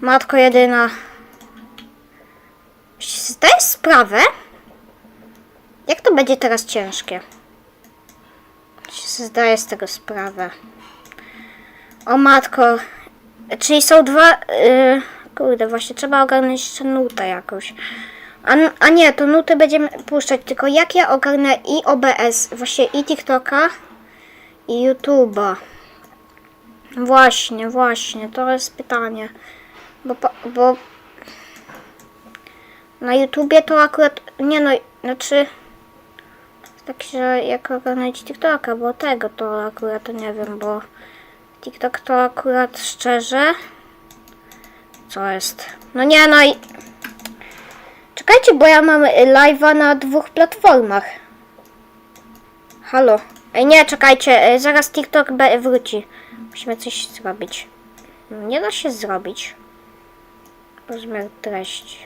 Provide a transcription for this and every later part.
Matko jedyna. Zdajesz sprawę? Jak to będzie teraz ciężkie? Zdaję z tego sprawę. O matko. Czyli są dwa... Yy, kurde, właśnie trzeba ogarnąć jeszcze nutę jakąś. A, a nie, to nuty będziemy puszczać, tylko jak ja ogarnę i OBS, właśnie i TikToka, i YouTube'a. Właśnie, właśnie, to jest pytanie. Bo, bo na YouTubie to akurat, nie no, znaczy, tak się jak ogarnąć TikToka, bo tego to akurat nie wiem, bo TikTok to akurat szczerze, co jest? No nie no i... Czekajcie, bo ja mam live'a na dwóch platformach. Halo. Ej, nie, czekajcie, y, zaraz TikTok wróci. Musimy coś zrobić. Nie da się zrobić. Rozmiar treści.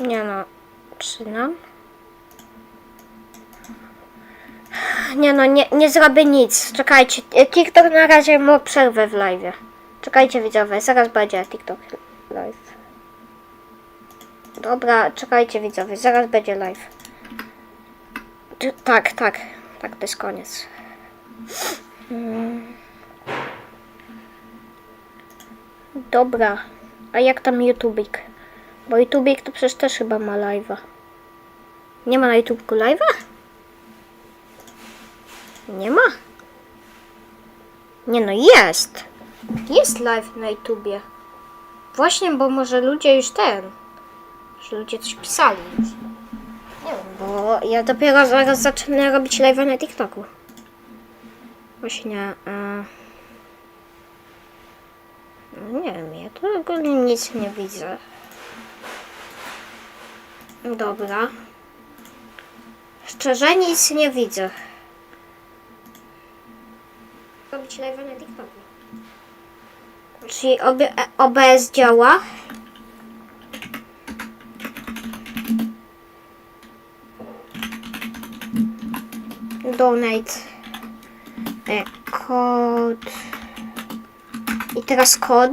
Nie no, czy nam? Nie no, nie, nie zrobię nic. Czekajcie, TikTok na razie ma przerwę w live. Czekajcie widzowie, zaraz będzie TikTok live. Dobra, czekajcie widzowie, zaraz będzie live. Tak, tak, tak, to jest koniec. Mm. Dobra, a jak tam YouTubik? Bo YouTubik to przecież też chyba ma live'a. Nie ma na YouTubeku live'a? Nie ma? Nie no, jest. Jest live na YouTubie. Właśnie, bo może ludzie już ten. Że ludzie coś pisali. Nie wiem, bo ja dopiero zaraz zacznę robić live na TikToku. Właśnie. E... Nie wiem, ja tu ogólnie nic nie widzę. Dobra. Szczerze nic nie widzę. Robić live na TikToku. Czyli obie, e, OBS działa. Donate. E, kod. I teraz kod.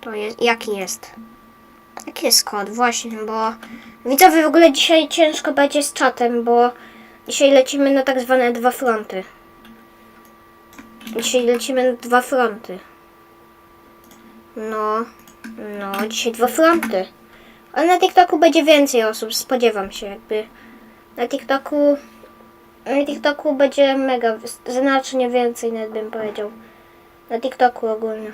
To jest. Jaki jest? Jaki jest kod? Właśnie, bo widzowie w ogóle dzisiaj ciężko będzie z czatem, bo dzisiaj lecimy na tak zwane dwa fronty. Dzisiaj lecimy na dwa fronty. No, no, dzisiaj dwa fronty. Ale na TikToku będzie więcej osób, spodziewam się jakby. Na TikToku, na TikToku będzie mega, znacznie więcej nawet bym powiedział. Na TikToku ogólnie.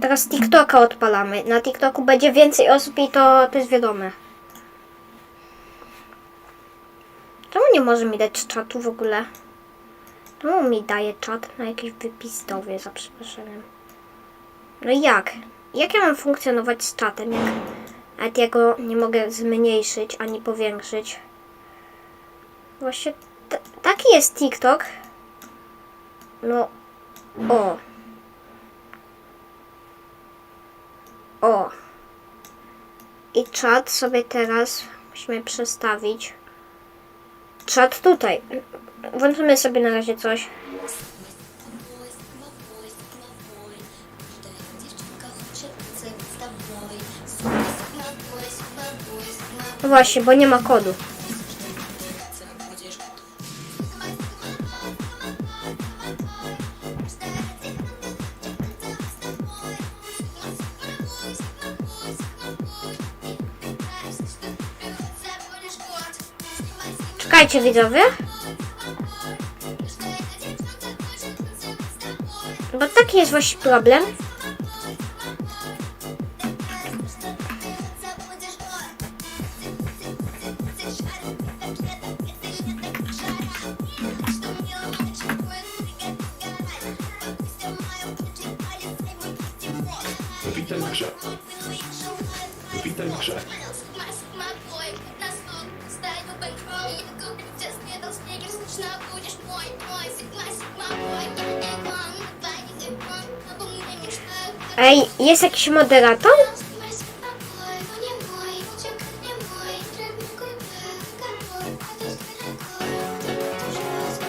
Teraz TikToka odpalamy. Na TikToku będzie więcej osób i to, to jest wiadome. Czemu nie może mi dać czatu w ogóle? Czemu mi daje czat na jakiś wypistowie za przeproszeniem? No jak? Jak ja mam funkcjonować z czatem, jak nawet ja go nie mogę zmniejszyć ani powiększyć? Właśnie taki jest TikTok. No, o. O. I czat sobie teraz musimy przestawić. Czat tutaj. Włączymy sobie na razie coś. No Właśnie, bo nie ma kodu. Czekajcie widzowie. Bo taki jest właśnie problem. Witaj grze. Witaj grze. Ej, jest jakiś moderator?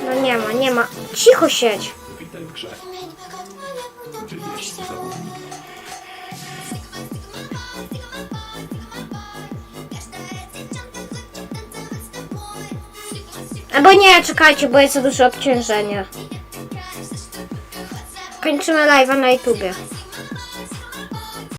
No nie ma, nie ma. cicho siedź. Witaj w grze. Wybierz zawodnika. Albo nie, czekajcie, bo jest za duże obciążenie. Kończymy live'a na YouTubie.